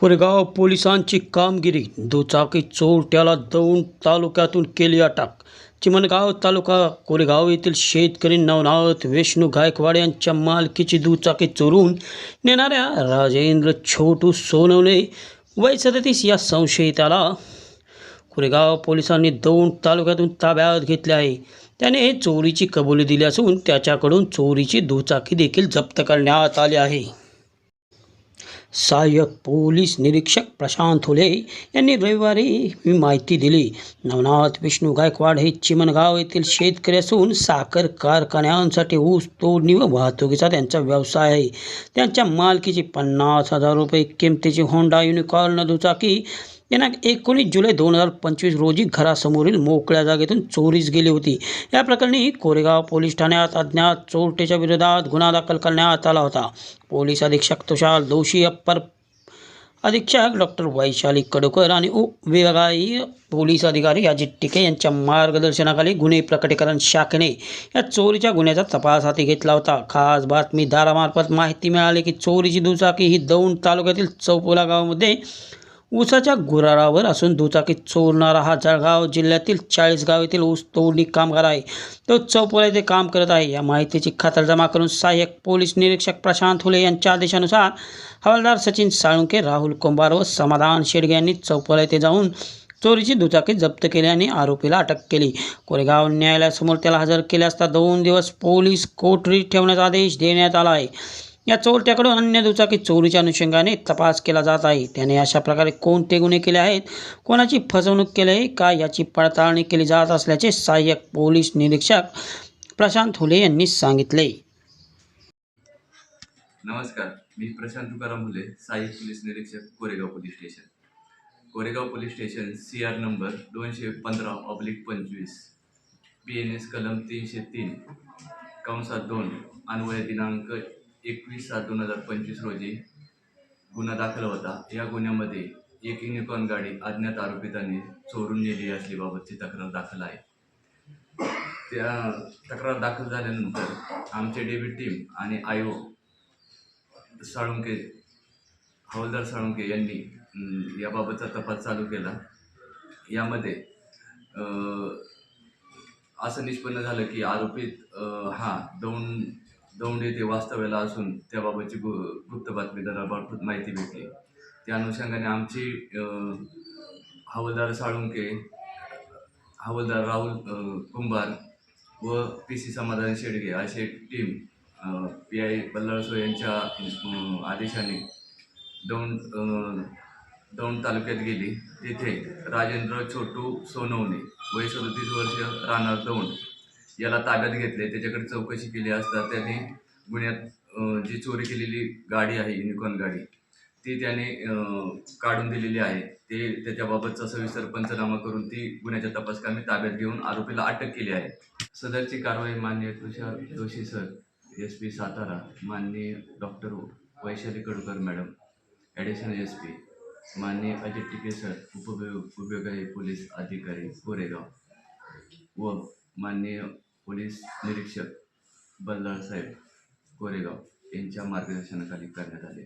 कोरेगाव पोलिसांची कामगिरी दुचाकी चोरट्याला दौंड तालुक्यातून केली अटक. चिमणगाव तालुका कोरेगाव येथील शेतकरी नवनाथ विष्णू गायकवाड यांच्या मालकीची दुचाकी चोरून नेणाऱ्या राजेंद्र छोटू सोनवणे वय सदतीस या संशयिताला कोरेगाव पोलिसांनी दौंड तालुक्यातून ताब्यात घेतले आहे. त्याने चोरीची कबुली दिली असून त्याच्याकडून चोरीची दुचाकी देखील जप्त करण्यात आली आहे. सहाय्यक पोलीस निरीक्षक प्रशांत हुले यांनी रविवारी ही माहिती दिली. नवनाथ विष्णू गायकवाड हे चिमणगाव येथील शेतकरी असून साखर कारखान्यांसाठी ऊस तोडणी व वाहतुकीचा त्यांचा व्यवसाय आहे. त्यांच्या मालकीची पन्नास हजार रुपये किमतीची होंडा युनिकॉर्न दुचाकी यांना एकोणीस जुलै दोन हजार पंचवीस रोजी घरासमोरील मोकळ्या जागेतून चोरीस गेली होती. या प्रकरणी कोरेगाव पोलीस ठाण्यात अज्ञात चोरटेच्या विरोधात गुन्हा दाखल करण्यात आला होता. पोलीस अधीक्षक तुषार दोषी अप्पर अधीक्षक डॉक्टर वैशाली कडकर आणि उपविभागीय पोलीस अधिकारी अजित टिके यांच्या मार्गदर्शनाखाली गुन्हे प्रकटीकरण शाखेने या चोरीच्या गुन्ह्याचा तपास हाती घेतला होता. खास बातमीदारामार्फत माहिती मिळाली की चोरीची दुचाकी ही दौंड तालुक्यातील चौपोला गावामध्ये ऊसाच्या गुरारावर असून दुचाकी चोरणारा हा जळगाव जिल्ह्यातील चाळीसगाव येथील ऊस तोडणी कामगार आहे. तो चौपोला येथे काम करत आहे. या माहितीची खातरजमा करून सहाय्यक पोलीस निरीक्षक प्रशांत हुले यांच्या आदेशानुसार हवालदार सचिन साळुंके राहुल कुंभार व समाधान शेडगे यांनी चौपोला येथे जाऊन चोरीची दुचाकी जप्त केली आणि आरोपीला अटक केली. कोरेगाव न्यायालयासमोर त्याला हजर केले असता दोन दिवस पोलीस कोठडीत ठेवण्याचा आदेश देण्यात आला आहे. या चोरट्याकडून अन्य दुचाकी चोरीच्या अनुषंगाने तपास केला जात आहे. त्याने अशा प्रकारे कोणते गुन्हे केले आहेत? कोणाची फसवणूक केली आहे? का याची पडताळणी केली जात असल्याचे सहाय्यक पोलीस निरीक्षक प्रशांत हुले यांनी सांगितले. नमस्कार. मी प्रशांत तुकाराम हुले सहाय्यक पोलीस निरीक्षक Koregaon police station. Koregaon police station C R number दोनशे पंधरा ऑब्लिक पंचवीस बी एन एस कलम तीनशे तीन कंसात दोन अन्वय दिनांक एकवीस सात दोन हजार पंचवीस रोजी गुन्हा दाखल होता. या गुन्ह्यामध्ये एक युनिकॉर्न गाडी अज्ञात आरोपितांनी चोरून नेली असल्याबाबतची तक्रार दाखल आहे. त्या तक्रार दाखल झाल्यानंतर आमचे डेबिट टीम आणि आयो साळुंके हवालदार साळुंके यांनी याबाबतचा तपास चालू केला. यामध्ये असं निष्पन्न झालं की आरोपित हा दोन दौंड येथे वास्तव्याला असून त्याबाबतची गु गुप्त बातमीदारामार्फत माहिती भेटली. त्या अनुषंगाने आमची हवालदार साळुंके हवालदार राहुल कुंभार व पी सी समाधान शेडगे अशी एक टीम पी आय बल्लाळसो यांच्या आदेशाने दौंड दौंड तालुक्यात गेली. तिथे राजेंद्र छोटू सोनवणे वय सदतीस वर्ष राहणार दौंड याला ताब्यात घेतले त्याच्याकडे चौकशी केली असता त्याने गुन्ह्यात जी चोरी केलेली गाडी आहे युनिकॉर्न गाडी ती त्याने काढून दिलेली आहे. ते त्याच्याबाबतचा सविस्तर पंचनामा करून ती गुन्ह्याच्या तपासकामी ताब्यात घेऊन आरोपीला अटक केली आहे. सदरची कारवाई मान्य Tushar Joshi sir S P Satara माननीय doctor Vaishali Kadkar madam additional S P माननीय अजित टिके सर उपविभाग उपविभागीय पोलीस अधिकारी कोरेगाव व माननीय पोलीस निरीक्षक बल्लाळ साहेब कोरेगाव यांच्या मार्गदर्शनाखाली करण्यात आले.